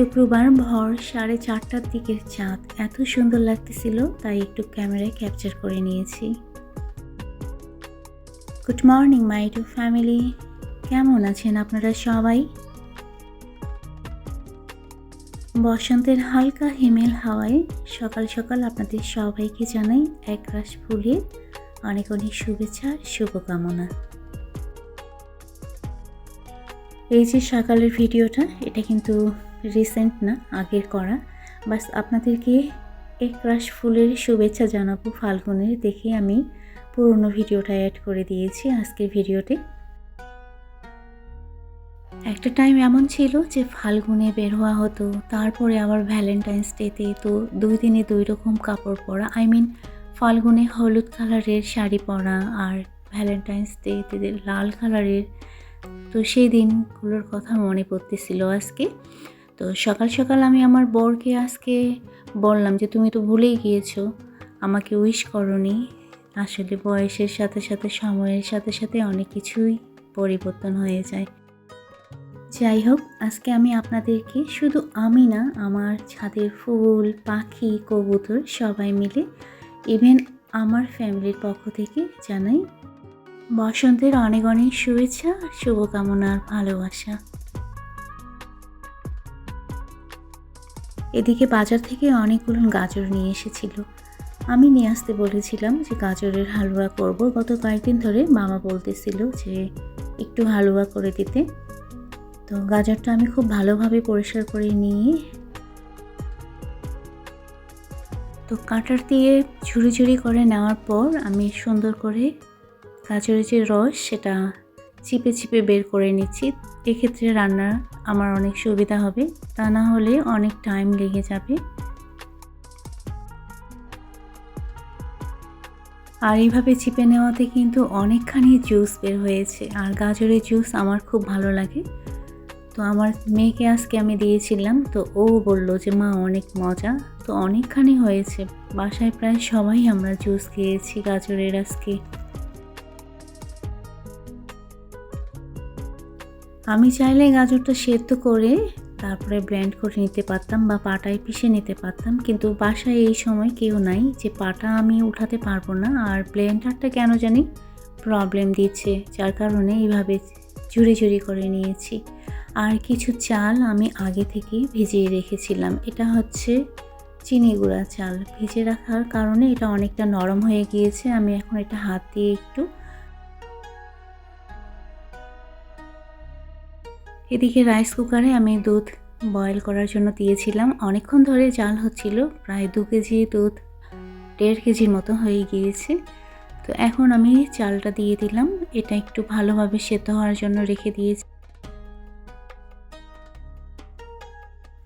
শুক্রবার ভর সাড়ে চারটার দিকের চাঁদ। এত সুন্দর লাগতেছিল, তাই একটু ক্যামেরায় ক্যাপচার করে নিয়েছি। Good morning my to family কেমন আছেন আপনারা সবাই? বসন্তের হালকা হিমেল হাওয়ায় সকাল সকাল আপনাদের সবাইকে জানাই এক রাশ ফুলের অনেক অনেক শুভেচ্ছা শুভকামনা। এই যে সকালের ভিডিওটা, এটা কিন্তু রিসেন্ট না, আগের করা। বাস আপনাদেরকে এক রাশ ফুলের শুভেচ্ছা জানাব ফাল্গুনের দেখে আমি পুরনো ভিডিওটা অ্যাড করে দিয়েছি আজকের ভিডিওতে। একটা টাইম এমন ছিল যে ফাল্গুনে বের হওয়া হতো, তারপরে আবার ভ্যালেন্টাইন্স ডেতে তো দুই দিনে দুই রকম কাপড় পরা আই মিন ফাল্গুনে হলুদ কালারের শাড়ি পরা আর ভ্যালেন্টাইন্স ডেতে লাল কালারের, তো সেই দিনগুলোর কথা মনে পড়তেছিল আজকে। তো সকাল সকাল আমি আমার বরকে আজকে বললাম যে, তুমি তো ভুলেই গিয়েছো, আমাকে উইশ করনি। আসলে বয়সের সাথে সাথে সময়ের সাথে সাথে অনেক কিছুই পরিবর্তন হয়ে যায়। যাই হোক, আজকে আমি আপনাদেরকে শুধু আমি না, আমার ছাদের ফুল, পাখি, কবুতর সবাই মিলে ইভেন আমার ফ্যামিলির পক্ষ থেকে জানাই বসন্তের অনেক অনেক শুভেচ্ছা, শুভকামনা আর ভালোবাসা। এদিকে বাজার থেকে অনেকগুলো গাজর নিয়ে এসেছিল। আমি নিয়ে আসতে বলেছিলাম যে গাজরের হালুয়া করব। গত কয়েকদিন ধরে মামা বলতেছিল যে একটু হালুয়া করে দিতে। তো গাজরটা আমি খুব ভালোভাবে পরিষ্কার করে নিয়ে তো কাটার দিয়ে ঝুড়ি ঝুড়ি করে নেওয়ার পর আমি সুন্দর করে গাজরের যে রস সেটা চিপে চিপে বের করে নিচ্ছি। এক্ষেত্রে রান্নার আমার অনেক সুবিধা হবে। তা না হলে অনেক টাইম লেগে যাবে। আর এইভাবে চিপে নেওয়াতে কিন্তু অনেকখানি জুস বের হয়েছে। আর গাজরের জুস আমার খুব ভালো লাগে। তো আমার মেয়েকে আজকে আমি দিয়েছিলাম, তো ও বলল যে, মা, অনেক মজা। তো অনেকখানি হয়েছে। বাসায় প্রায় সবাই আমরা জুস খেয়েছি গাজরের আজকে। আমি চাইলে গাজরটা সেদ্ধ করে তারপরে ব্লেন্ড করে নিতে পারতাম বা পাটায় পিষে নিতে পারতাম, কিন্তু বাসায় এই সময় কেউ নাই যে পাটা আমি উঠাতে পারব না আর ব্লেন্ডারটা কেন জানি প্রবলেম দিচ্ছে, যার কারণে এইভাবে চুরি চুরি করে নিয়েছি। আর কিছু চাল আমি আগে থেকেই ভিজিয়ে রেখেছিলাম, এটা হচ্ছে চিনি গুঁড়া চাল। ভিজে রাখার কারণে এটা অনেকটা নরম হয়ে গিয়েছে, আমি এখন এটা হাত দিয়ে একটু এদিকে রাইস কুকারে আমি দুধ বয়েল করার জন্য দিয়েছিলাম। অনেকক্ষণ ধরে জাল হচ্ছিল, প্রায় দু কেজি দুধ, দেড় কেজির মতো হয়ে গিয়েছে। তো এখন আমি চালটা দিয়ে দিলাম। এটা একটু ভালোভাবে সেদ্ধ হওয়ার জন্য রেখে দিয়েছি।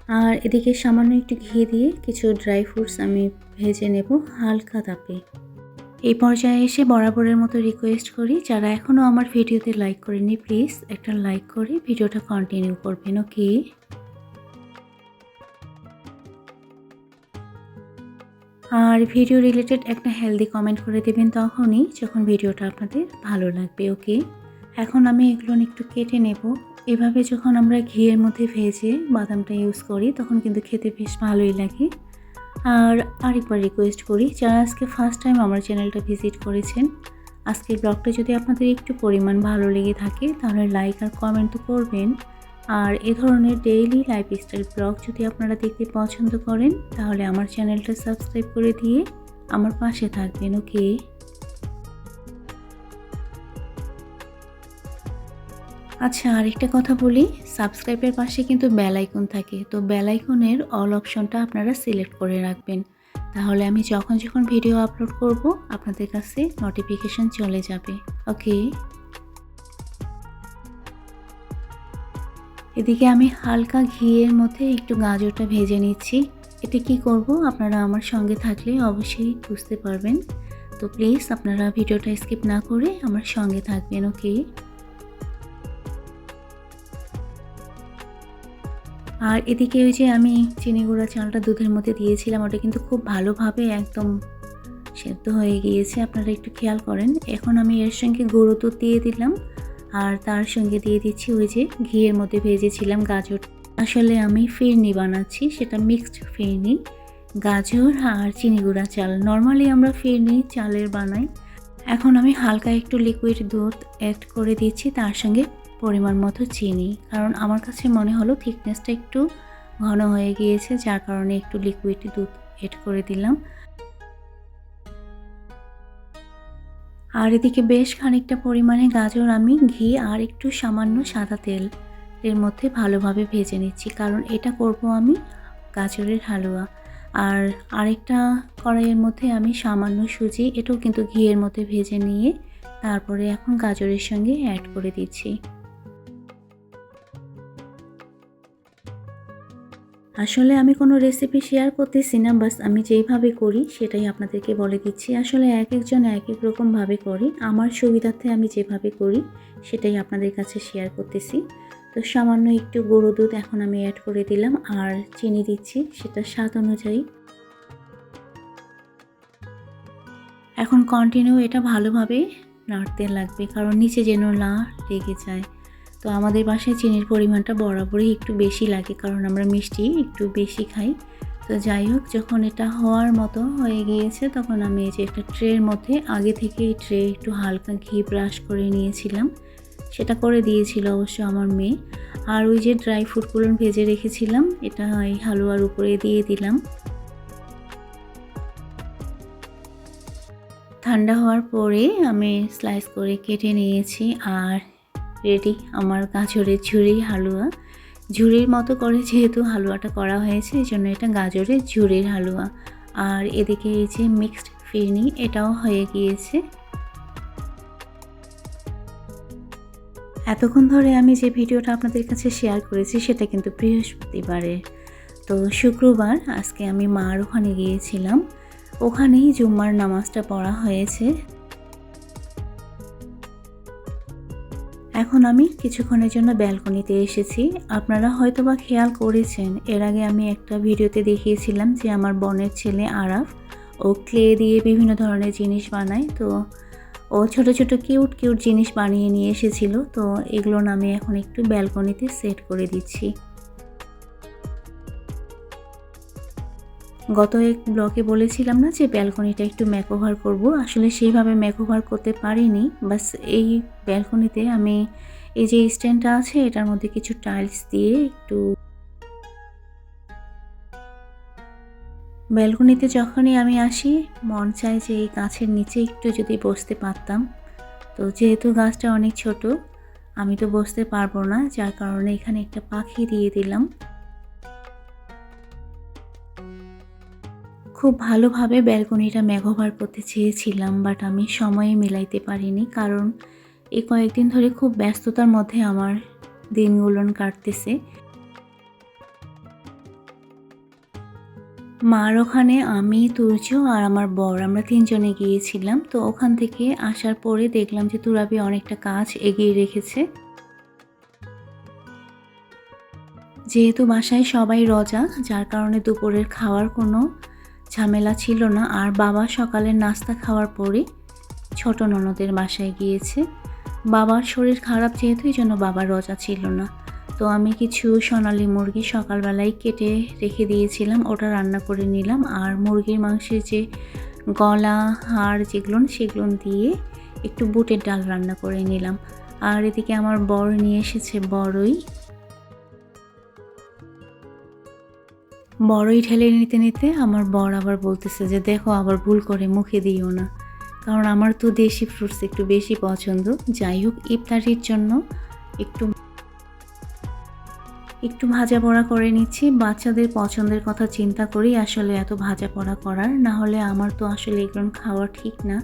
আর এদিকে সামান্য একটু ঘি দিয়ে কিছু ড্রাই ফ্রুটস আমি ভেজে নেব, হালকা তাপে। এই পর্যায়ে এসে বরাবরের মতো রিকোয়েস্ট করি, যারা এখনও আমার ভিডিওতে লাইক করেনি প্লিজ একটা লাইক করে ভিডিওটা কন্টিনিউ করবেন ওকে আর ভিডিও রিলেটেড একটা হেলদি কমেন্ট করে দেবেন তখনই, যখন ভিডিওটা আপনাদের ভালো লাগবে ওকে এখন আমি এগুলো একটু কেটে নেব। এভাবে যখন আমরা ঘিয়ের মধ্যে ভেজে বাদামটা ইউজ করি, তখন কিন্তু খেতে বেশ ভালোই লাগে। আর আরেকবার রিকোয়েস্ট করি, যারা আজকে ফার্স্ট টাইম আমার চ্যানেলটা ভিজিট করেছেন, আজকের ব্লগটা যদি আপনাদের একটু পরিমাণ ভালো লেগে থাকে, তাহলে লাইক আর কমেন্ট তো করবেন। আর এ ধরনের ডেইলি লাইফস্টাইল ব্লগ যদি আপনারা দেখতে পছন্দ করেন, তাহলে আমার চ্যানেলটা সাবস্ক্রাইব করে দিয়ে আমার পাশে থাকবেন ওকে আচ্ছা আরেকটা কথা বলি। সাবস্ক্রাইবের পাশে কিন্তু বেল আইকন থাকে। তো বেল আইকনের অল অপশনটা আপনারা সিলেক্ট করে রাখবেন। তাহলে আমি যখন যখন ভিডিও আপলোড করব, আপনাদের কাছে নোটিফিকেশন চলে যাবে। ওকে? এদিকে আমি হালকা ঘিয়ের মধ্যে একটু গাজরটা ভেজে নিচ্ছি। এতে কি করব? আপনারা আমার সঙ্গে থাকলে অবশ্যই বুঝতে পারবেন। তো প্লিজ আপনারা ভিডিওটা স্কিপ না করে আমার সঙ্গে থাকবেন, ওকে? আর এদিকে ওই যে আমি চিনি গুঁড়া চালটা দুধের মধ্যে দিয়েছিলাম, ওটা কিন্তু খুব ভালোভাবে একদম সেদ্ধ হয়ে গিয়েছে, আপনারা একটু খেয়াল করেন। এখন আমি এর সঙ্গে গুঁড়ো দুধ দিয়ে দিলাম, আর তার সঙ্গে দিয়ে দিচ্ছি ওই যে ঘিয়ের মধ্যে ভেজেছিলাম গাজর। আসলে আমি ফিরনি বানাচ্ছি, সেটা মিক্সড ফিরনি, গাজর আর চিনি গুঁড়া চাল। নর্মালি আমরা ফিরনি চালের বানাই। এখন আমি হালকা একটু লিকুইড দুধ অ্যাড করে দিচ্ছি, তার সঙ্গে পরিমাণ মতো চিনি। কারণ আমার কাছে মনে হলো থিকনেসটা একটু ঘন হয়ে গিয়েছে, যার কারণে একটু লিকুইড দুধ অ্যাড করে দিলাম। আর এদিকে বেশ খানিকটা পরিমাণে গাজর আমি ঘি আর একটু সামান্য সাদা তেল এর মধ্যে ভালোভাবে ভেজে নিচ্ছি, কারণ এটা করব আমি গাজরের হালুয়া। আর আরেকটা কড়াইয়ের মধ্যে আমি সামান্য সুজি, এটাও কিন্তু ঘিয়ের মধ্যে ভেজে নিয়ে তারপরে এখন গাজরের সঙ্গে অ্যাড করে দিচ্ছি। আসলে আমি কোনো রেসিপি শেয়ার করতেছি না বাস আমি যেইভাবে করি সেটাই আপনাদেরকে বলে দিচ্ছি। আসলে এক একজন এক এক রকমভাবে করি। আমার সুবিধার্থে আমি যেভাবে করি সেটাই আপনাদের কাছে শেয়ার করতেছি। তো সামান্য একটু গরু দুধ এখন আমি অ্যাড করে দিলাম, আর চিনি দিচ্ছি সেটা স্বাদ অনুযায়ী। এখন কন্টিনিউ এটা ভালোভাবে নাড়তে লাগবে, কারণ নিচে যেন না লেগে যায়। তো আমাদের বাসায় চিনির পরিমাণটা বরাবরই একটু বেশি লাগে, কারণ আমরা মিষ্টি একটু বেশি খাই। তো যাই হোক, যখন এটা হওয়ার মতো হয়ে গিয়েছে, তখন আমি এই যে একটা ট্রের মধ্যে আগে থেকে এই ট্রে একটু হালকা ঘি ব্রাশ করে নিয়েছিলাম। সেটা করে দিয়েছিল অবশ্য আমার মেয়ে। আর ওই যে ড্রাই ফ্রুটগুলো ভেজে রেখেছিলাম, এটা এই হালুয়ার উপরে দিয়ে দিলাম। ঠান্ডা হওয়ার পরে আমি স্লাইস করে কেটে নিয়েছি, আর রেডি। আমার গাজরের ঝুড়ি হালুয়া। ঝুড়ির মতো করে যেহেতু হালুয়াটা করা হয়েছে, এই জন্য এটা গাজরের ঝুড়ির হালুয়া। আর এদিকে এই যে মিক্সড ফিরনি এটাও হয়ে গিয়েছে। এতক্ষণ ধরে আমি যে ভিডিওটা আপনাদের কাছে শেয়ার করেছি, সেটা কিন্তু বৃহস্পতিবারের। তো শুক্রবার আজকে আমি মার ওখানে গিয়েছিলাম। ওখানেই জুম্মার নামাজটা পড়া হয়েছে। এখন আমি কিছুক্ষণের জন্য ব্যালকনিতে এসেছি। আপনারা হয়তো বা খেয়াল করেছেন, এর আগে আমি একটা ভিডিওতে দেখিয়েছিলাম যে আমার বনের ছেলে আরাফ, ও ক্লে দিয়ে বিভিন্ন ধরনের জিনিস বানায়। তো ও ছোট ছোট কিউট কিউট জিনিস বানিয়ে নিয়ে এসেছিল। তো এগুলো আমি এখন একটু ব্যালকনিতে সেট করে দিচ্ছি। গত এক ব্লকে বলেছিলাম না যে ব্যালকনিটা একটু ম্যাকওভার করব? আসলে সেইভাবে ম্যাকওভার করতে পারিনি। বাস এই ব্যালকনিতে আমি এই যে স্ট্যান্ডটা আছে, এটার মধ্যে কিছু টাইলস দিয়ে একটু ব্যালকনিতে যখনই আমি আসি, মন চায় যে এই গাছের নিচে একটু যদি বসতে পারতাম। তো যেহেতু গাছটা অনেক ছোট, আমি তো বসতে পারব না, যার কারণে এখানে একটা পাখি দিয়ে দিলাম। খুব ভালোভাবে ব্যালকনিটা মেঘোভার করতে চেয়েছিলাম বাট আমি সময়ে মিলাইতে পারিনি কারণ এই কয়েকদিন ধরে খুব ব্যস্ততার মধ্যে আমার দিনগুলো কাটতেছে। মার ওখানে, আমি, তুর্য আর আমার বর, আমরা তিনজনে গিয়েছিলাম, তো ওখান থেকে আসার পরে দেখলাম যে তুরাবি অনেকটা কাজ এগিয়ে রেখেছে। যেহেতু বাসায় সবাই রজা, যার কারণে দুপুরের খাওয়ার কোনো ঝামেলা ছিল না, আর বাবা সকালের নাস্তা খাওয়ার পরে ছোট ননদের বাসায় গিয়েছে। বাবার শরীর খারাপ যেহেতু, এই জন্য বাবার রজা ছিল না। তো আমি কিছু সোনালি মুরগি সকালবেলায় কেটে রেখে দিয়েছিলাম, ওটা রান্না করে নিলাম। আর মুরগির মাংসের যে গলা, হাড় যেগুলো সেগুলো দিয়ে একটু বুটের ডাল রান্না করে নিলাম। আর এদিকে আমার বর নিয়ে এসেছে বড়ই বড়ই ঢেলে নিতে নিতে আমার বর আবার বলতেছে যে, দেখো, আবার ভুল করে মুখে দিও না। কারণ আমার তো দেশি ফ্রুটস একটু বেশি পছন্দ। যাই হোক, ইফতারির জন্য একটু একটু ভাজা পোড়া করে নিচ্ছি। বাচ্চাদের পছন্দের কথা চিন্তা করি আসলে এত ভাজা পোড়া করার। না হলে আমার তো আসলে এগুলো খাওয়া ঠিক না।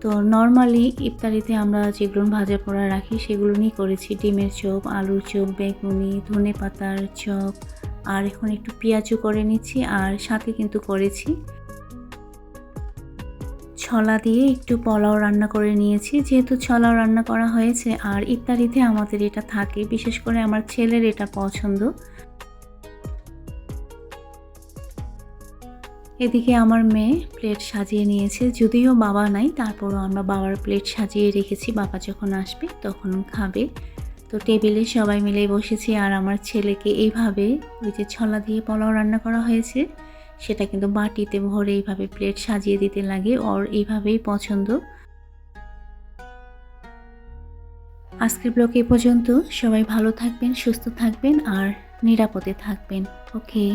তো নর্মালি ইফতারিতে আমরা যেগুলো ভাজা পোড়া রাখি সেগুলো নিয়ে করেছি। ডিমের চপ, আলুর চপ, বেগুনি ধনে পাতার চপ আর এখন একটু পেঁয়াজও করে নিচ্ছি আর সাথে কিন্তু করেছি। ছলা দিয়ে একটু পোলাও রান্না করে নিয়েছি। যেহেতু ছলাও রান্না করা হয়েছে আর ইত্যাদিতে আমাদের এটা থাকে, বিশেষ করে আমার ছেলের এটা পছন্দ। এদিকে আমার মেয়ে প্লেট সাজিয়ে নিয়েছে, যদিও বাবা নাই, তারপরও আমরা বাবার প্লেট সাজিয়ে রেখেছি, বাবা যখন আসবে তখন খাবে। তো টেবিলে সবাই মিলে বসেছি আর আমার ছেলেকে এইভাবে ওই যে ছলা দিয়ে পোলাও রান্না করা হয়েছে, সেটা কিন্তু বাটিতে ভরে এইভাবে প্লেট সাজিয়ে দিতে লাগে ওর এইভাবেই পছন্দ। আজকের ব্লগ এ পর্যন্ত সবাই ভালো থাকবেন, সুস্থ থাকবেন আর নিরাপদে থাকবেন, ওকে?